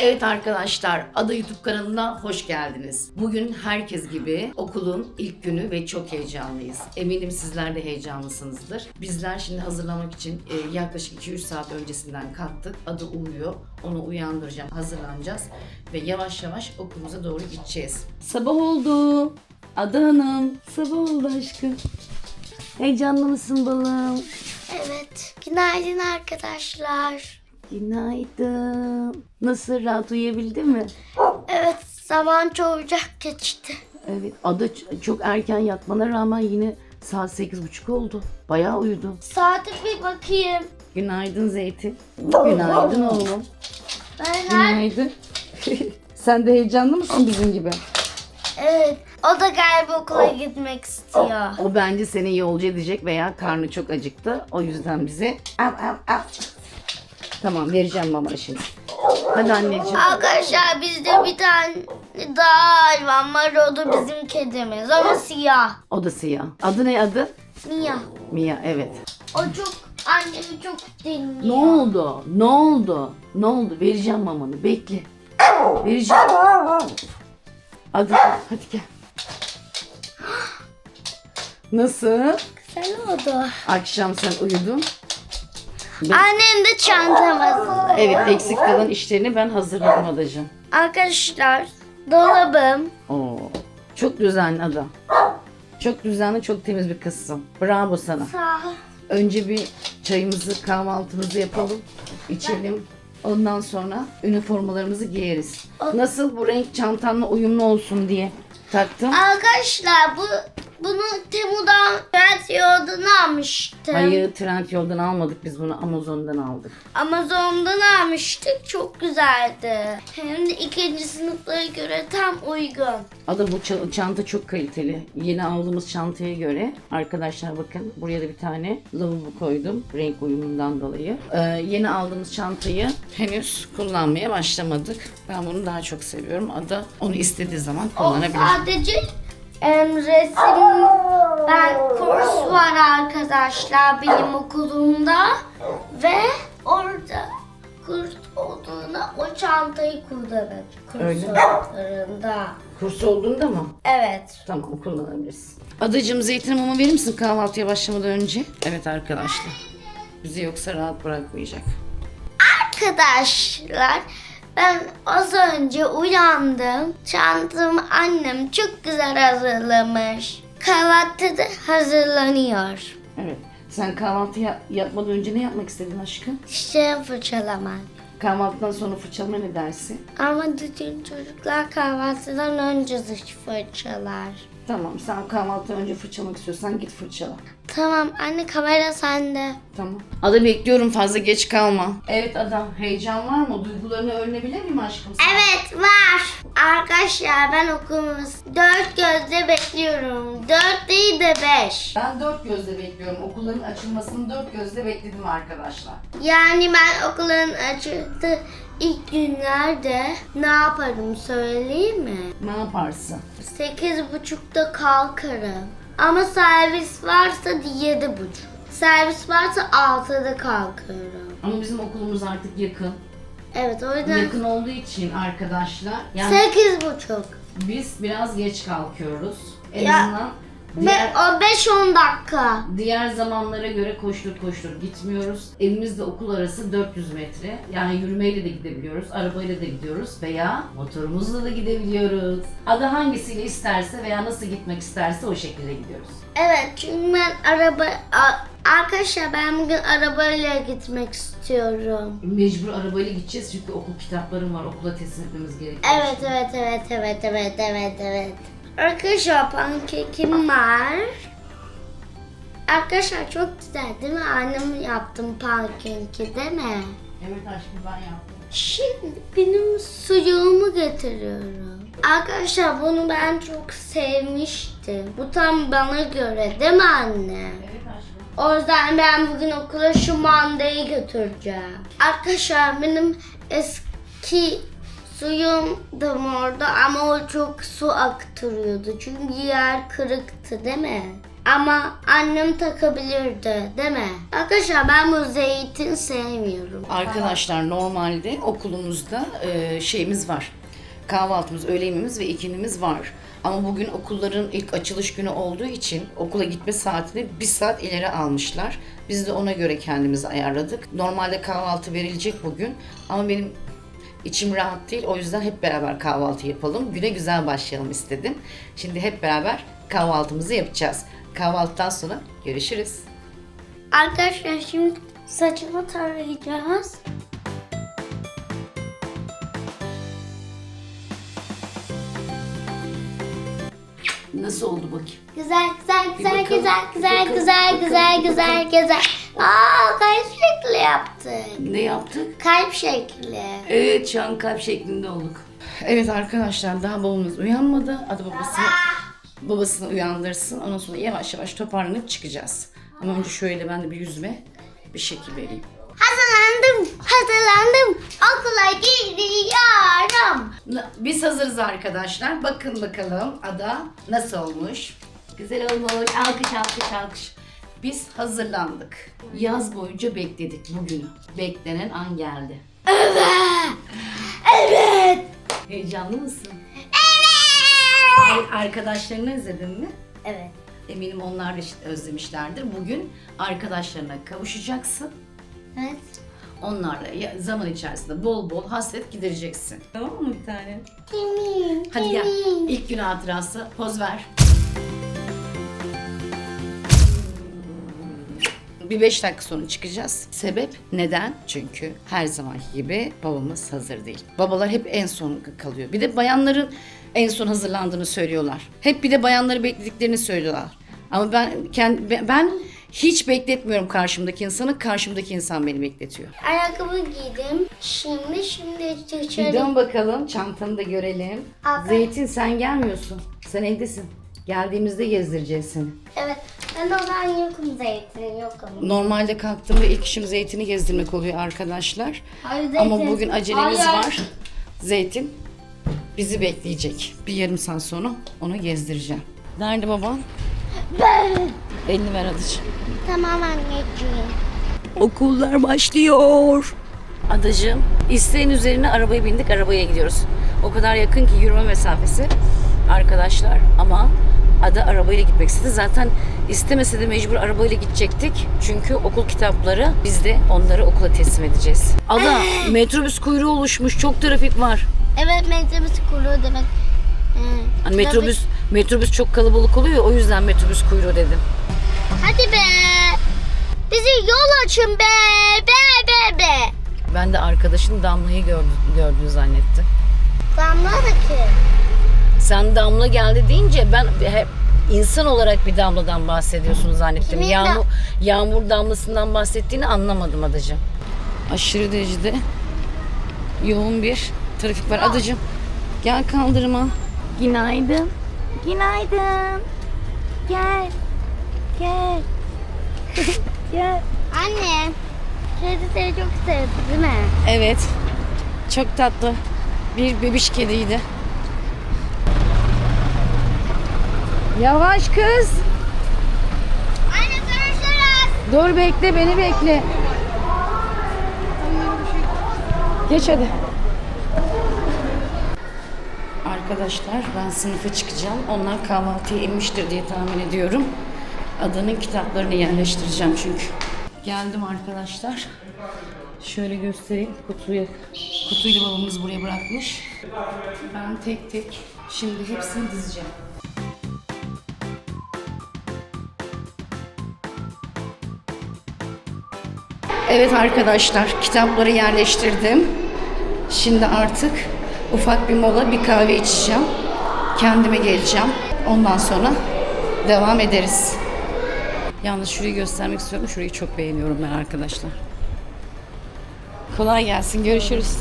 Evet arkadaşlar, Ada YouTube kanalına hoş geldiniz. Bugün herkes gibi okulun ilk günü ve çok heyecanlıyız. Eminim sizler de heyecanlısınızdır. Bizler şimdi hazırlamak için e, yaklaşık 2-3 saat öncesinden kalktık. Ada uyuyor, onu uyandıracağım, hazırlanacağız ve yavaş yavaş okulumuza doğru gideceğiz. Sabah oldu. Ada Hanım, sabah oldu aşkım. Heyecanlı mısın balım? Evet. Günaydın arkadaşlar. Günaydın. Nasıl rahat uyuyabildin mi? Evet zaman çabucak geçti. Evet, Ada ç- çok erken yatmana rağmen yine saat sekiz buçuk oldu. Bayağı uyudu. Saate bir bakayım. Günaydın Zeytin. Günaydın oğlum. Ben her... Günaydın. Sen de heyecanlı mısın bizim gibi? Evet. O da galiba okula gitmek istiyor. O bence seni yolcu edecek veya karnı çok acıktı. O yüzden bize... Av, av, av. Tamam vereceğim mama şimdi. Hadi anneciğim. Arkadaşlar bizde bir tane daha hayvan var. O da bizim kedimiz. Ama siyah. O da siyah. Adı ne adı? Mia. Mia evet. O çok annemi çok dinliyor. Ne oldu? Ne oldu? Ne oldu? Vereceğim mamanı. Bekle. Vereceğim. Hadi, hadi gel. Nasıl? Güzel oldu. Akşam sen uyudun. Annem de çantam hazırladı. Evet eksik kalan işlerini ben hazırladım adacığım. Arkadaşlar dolabım. Oo, çok düzenli ada. Çok düzenli, çok temiz bir kızsın. Bravo sana. Sağ ol. Önce bir çayımızı, kahvaltımızı yapalım. içelim. Ondan sonra üniformalarımızı giyeriz. Nasıl bu renk çantanla uyumlu olsun diye taktım. Arkadaşlar bu bunu Temu'dan Trendyol'dan almıştım. Hayır trend yoldan almadık biz bunu Amazon'dan aldık. Amazon'dan almıştık. Çok güzeldi. Hem de ikinci sınıflara göre tam uygun. Ada bu ça- çanta çok kaliteli. Yeni aldığımız çantaya göre arkadaşlar bakın buraya da bir tane lavabo koydum renk uyumundan dolayı. Ee, yeni aldığımız çantayı henüz kullanmaya başlamadık. Ben bunu daha çok seviyorum. Ada onu istediği zaman O kullanabilir. sadece em, resim ben kurs var arkadaşlar benim okulumda ve orada kurs olduğunda o çantayı kullanır Öyle mi? kurslarında. Kurs olduğunda mı? Evet. Tamam kullanabilirsin. Adacığım zeytin mumu verir misin kahvaltıya başlamadan önce? Evet arkadaşlar. Bizi yoksa rahat bırakmayacak. Arkadaşlar ben az önce uyandım. Çantamı annem çok güzel hazırlamış. Kahvaltı da hazırlanıyor. Evet. Sen kahvaltı ya- yapmadan önce ne yapmak istedin aşkım? Dişlerimi fırçalamak. Kahvaltıdan sonra fırçalama ne dersin? Ama bütün çocuklar kahvaltıdan önce diş fırçalar. Tamam sen kahvaltıdan önce fırçalamak istiyorsan git fırçala. Tamam anne kamera sende. Tamam. Ada bekliyorum fazla geç kalma. Evet Ada heyecan var mı? Duygularını öğrenebilir miyim aşkım? sen? Evet var. Arkadaşlar ben okulumuz dört gözle bekliyorum. Dört değil de beş. Ben dört gözle bekliyorum. Okulların açılmasını dört gözle bekledim arkadaşlar. Yani ben okulun açıldığı ilk günlerde ne yaparım söyleyeyim mi? Ne yaparsın? Sekiz buçukta kalkarım. Ama servis varsa yedi buçuk. Servis varsa altıda kalkarım. Ama bizim okulumuz artık yakın. Evet o yüzden Yakın olduğu için arkadaşlar yani sekiz buçuk. biz biraz geç kalkıyoruz. En Ya, azından diğer, o beş on dakika. diğer zamanlara göre koştur koştur gitmiyoruz. Evimizle okul arası 400 metre. Yani yürümeyle de gidebiliyoruz, arabayla da gidiyoruz veya motorumuzla da gidebiliyoruz. Ada hangisiyle isterse veya nasıl gitmek isterse o şekilde gidiyoruz. Evet çünkü ben araba... Arkadaşlar ben bugün arabayla gitmek istiyorum. Mecbur arabayla gideceğiz çünkü okul kitaplarım var, okula teslim etmemiz gerekiyor. Evet evet evet evet evet evet evet. Arkadaşlar pankekim var. Arkadaşlar çok güzel değil mi? Annem yaptım pankeki değil mi? Evet aşkım ben yaptım. Şimdi benim suyumu getiriyorum. Arkadaşlar bunu ben çok sevmiştim. Bu tam bana göre değil mi anne? Evet aşkım. O yüzden ben bugün okula şu mandayı götüreceğim. Arkadaşlar benim eski suyum da orada ama o çok su aktırıyordu. Çünkü yer kırıktı değil mi? Ama annem takabilirdi değil mi? Arkadaşlar ben bu zeytin sevmiyorum. Arkadaşlar normalde okulumuzda e, şeyimiz var. Kahvaltımız, öğle yemeğimiz ve ikinimiz var. Ama bugün okulların ilk açılış günü olduğu için okula gitme saatini bir saat ileri almışlar. Biz de ona göre kendimizi ayarladık. Normalde kahvaltı verilecek bugün ama benim içim rahat değil. O yüzden hep beraber kahvaltı yapalım. Güne güzel başlayalım istedim. Şimdi hep beraber kahvaltımızı yapacağız. Kahvaltıdan sonra görüşürüz. Arkadaşlar şimdi saçımı tarayacağız. Nasıl oldu bakayım? Güzel güzel güzel bakalım, güzel güzel bakalım, güzel güzel bakalım, güzel güzel. Aa kalp şekli yaptık. Ne yaptık? Kalp şekli. Evet şu an kalp şeklinde olduk. Evet arkadaşlar daha babamız uyanmadı. Adı babasını babasını uyandırsın. Ondan sonra yavaş yavaş toparlanıp çıkacağız. Ama önce şöyle ben de bir yüzüme bir şekil vereyim. Hazırlandım, hazırlandım. Okula gidiyorum. Biz hazırız arkadaşlar. Bakın bakalım Ada nasıl olmuş? Güzel olmuş. Alkış alkış alkış. Biz hazırlandık. Yaz boyunca bekledik bugünü. Beklenen an geldi. Evet. Heyecanlı mısın? Evet. Arkadaşlarını özledin mi? Evet. Eminim onlar da özlemişlerdir. Bugün arkadaşlarına kavuşacaksın. Evet. Onlarla ya- zaman içerisinde bol bol hasret gidereceksin. Tamam mı bir tane? Hadi gel. İlk gün hatırası. Poz ver. Bir beş dakika sonra çıkacağız. Sebep neden? Çünkü her zamanki gibi babamız hazır değil. Babalar hep en son kalıyor. Bir de bayanların en son hazırlandığını söylüyorlar. Hep bir de bayanları beklediklerini söylüyorlar. Ama ben kendi ben hiç bekletmiyorum karşımdaki insanı. Karşımdaki insan beni bekletiyor. Ayakkabı giydim. Şimdi şimdi Bir dışarı. dön bakalım. Çantanı da görelim. Abi. Zeytin sen gelmiyorsun. Sen evdesin. Geldiğimizde gezdireceğiz seni. Evet. Ben o zaman yokum zeytin yokum. Normalde kalktığımda ilk işim zeytini gezdirmek oluyor arkadaşlar. Hayır, Ama zeytin. bugün acelemiz Hayır. var. Zeytin bizi bekleyecek. Bir yarım saat sonra onu gezdireceğim. Nerede baban? Elini ver Adacığım. Tamam anneciğim. Okullar başlıyor. Adacığım, isteğin üzerine arabaya bindik, arabaya gidiyoruz. O kadar yakın ki yürüme mesafesi arkadaşlar ama Ada arabayla gitmek istedi. Zaten istemese de mecbur arabayla gidecektik. Çünkü okul kitapları biz de onları okula teslim edeceğiz. Ada, metrobüs kuyruğu oluşmuş. Çok trafik var. Evet metrobüs kuyruğu demek. He. Hani metrobüs metrobüs çok kalabalık oluyor o yüzden metrobüs kuyruğu dedim. Hadi be. Bizi yol açın be. Be be be. Ben de arkadaşın Damla'yı gördü, gördüğünü zannettim. Damla da ki. Sen damla geldi deyince ben hep insan olarak bir damladan bahsediyorsun zannettim. Kimin Yağmur, da- yağmur damlasından bahsettiğini anlamadım adacığım. Aşırı derecede yoğun bir trafik var. Adacığım gel kaldırıma. Günaydın. Günaydın. Gel. Gel. Gel. Anne. Kedi seni çok sevdi değil mi? Evet. Çok tatlı. Bir bebiş kediydi. Yavaş kız. Anne görüşürüz. Dur bekle beni bekle. Geç hadi. Arkadaşlar ben sınıfa çıkacağım. Onlar kahvaltıya inmiştir diye tahmin ediyorum. Adanın kitaplarını yerleştireceğim çünkü. Geldim arkadaşlar. Şöyle göstereyim kutuyu. Kutuyu babamız buraya bırakmış. Ben tek tek şimdi hepsini dizeceğim. Evet arkadaşlar kitapları yerleştirdim. Şimdi artık ufak bir mola bir kahve içeceğim. Kendime geleceğim. Ondan sonra devam ederiz. Yalnız şurayı göstermek istiyorum. Şurayı çok beğeniyorum ben arkadaşlar. Kolay gelsin. Görüşürüz.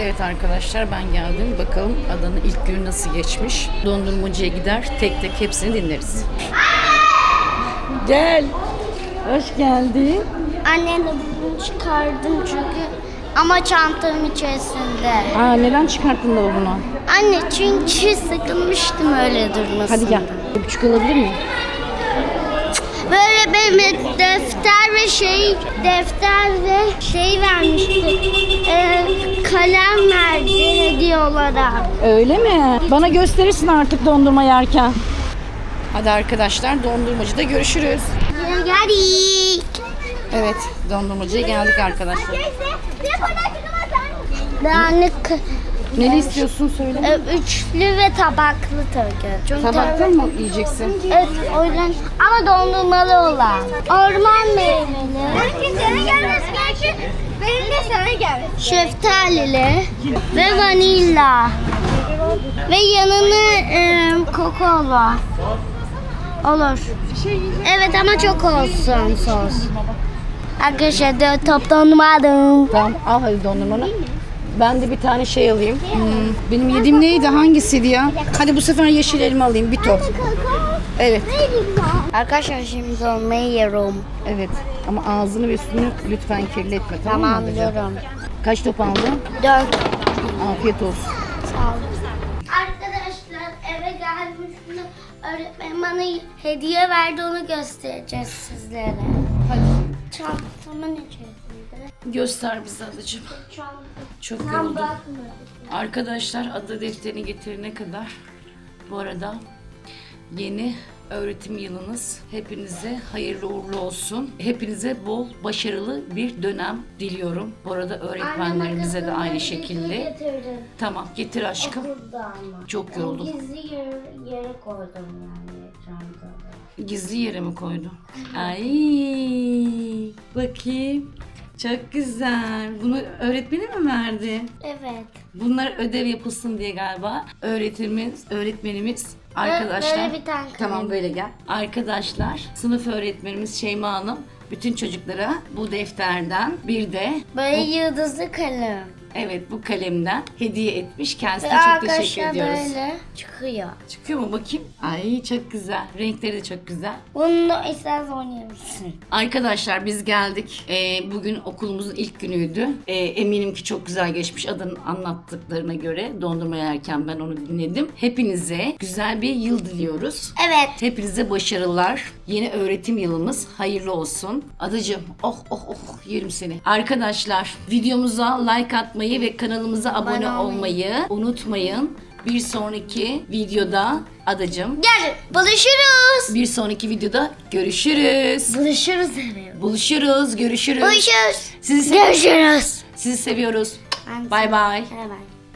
Evet arkadaşlar ben geldim. Bakalım adanın ilk günü nasıl geçmiş. Dondurmacıya gider. Tek tek hepsini dinleriz. Gel. Hoş geldin. Annemle bunu çıkardım çünkü ama çantamın içerisinde. Aa neden çıkarttın da bunu? Anne çünkü sıkılmıştım öyle durmasından. Hadi gel. Bir buçuk alabilir miyim? Böyle benim defter ve şey defter ve şey vermişti. Ee, kalem verdi hediye olarak. Öyle mi? Bana gösterirsin artık dondurma yerken. Hadi arkadaşlar dondurmacıda görüşürüz. Geldik. Evet dondurmacıya geldik arkadaşlar. Yani Ne istiyorsun söyle. e, üçlü ve tabaklı tabii. Çünkü Tabakta mı yiyeceksin? Evet o yüzden ama dondurmalı olan. Orman meyveli. Belki sana gelmesi gerekir. Benim de sana gelmesi. Şeftalili ve vanilla. Ve yanına e, kokolu. Olur. Evet ama çok olsun sos. Arkadaşlar de top dondurmadım. Tamam al hadi dondurmanı. Ben de bir tane şey alayım. Hmm, benim yediğim neydi? Hangisiydi ya? Hadi bu sefer yeşil elma alayım bir top. Evet. Arkadaşlar şimdi dondurmayı yiyorum. Evet. Ama ağzını ve üstünü lütfen kirletme tamam? Tamam diyorum. Kaç top aldın? Dört. Afiyet olsun. Sağ olun. Arkadaşlar eve gelmiştim. Öğretmen bana hediye verdi onu göstereceğiz sizlere. Hadi. Çantamın içerisinde. Göster bize ablacığım. Çanta. Çok yoruldum. Arkadaşlar adı defterini getirene kadar bu arada yeni öğretim yılınız hepinize hayırlı uğurlu olsun. Hepinize bol başarılı bir dönem diliyorum. Bu arada öğretmenlerimize de aynı şekilde. Getirdim. Tamam getir aşkım. Okulda ama. Çok yoruldum. Gizli yere, yere koydum yani çantada. Gizli yere mi koydun? Ay bakayım. Çok güzel. Bunu öğretmeni mi verdi? Evet. Bunlar ödev yapılsın diye galiba öğretmenimiz, öğretmenimiz arkadaşlar. böyle bir tane. Tamam böyle gel. Arkadaşlar sınıf öğretmenimiz Şeyma Hanım bütün çocuklara bu defterden bir de Böyle yıldızlı kalem. Evet bu kalemden hediye etmiş. Kendisine çok teşekkür arkadaşlar ediyoruz. böyle çıkıyor. Çıkıyor mu bakayım? Ay çok güzel. Renkleri de çok güzel. Bunu istersen oynayabilirsin. Arkadaşlar biz geldik. Ee, bugün okulumuzun ilk günüydü. Ee, eminim ki çok güzel geçmiş adın anlattıklarına göre. Dondurma yerken ben onu dinledim. Hepinize güzel bir yıl diliyoruz. Evet. Hepinize başarılar. Yeni öğretim yılımız hayırlı olsun. Adıcım oh oh oh yerim seni. Arkadaşlar videomuza like atmayı ve kanalımıza abone olmayı unutmayın. Bir sonraki videoda adacım. Gel buluşuruz. Bir sonraki videoda görüşürüz. Buluşuruz evet. Buluşuruz, görüşürüz. Buluşuruz. Sizi, se- Görüşürüz. sizi seviyoruz. Ben Bay bay. Bay bay.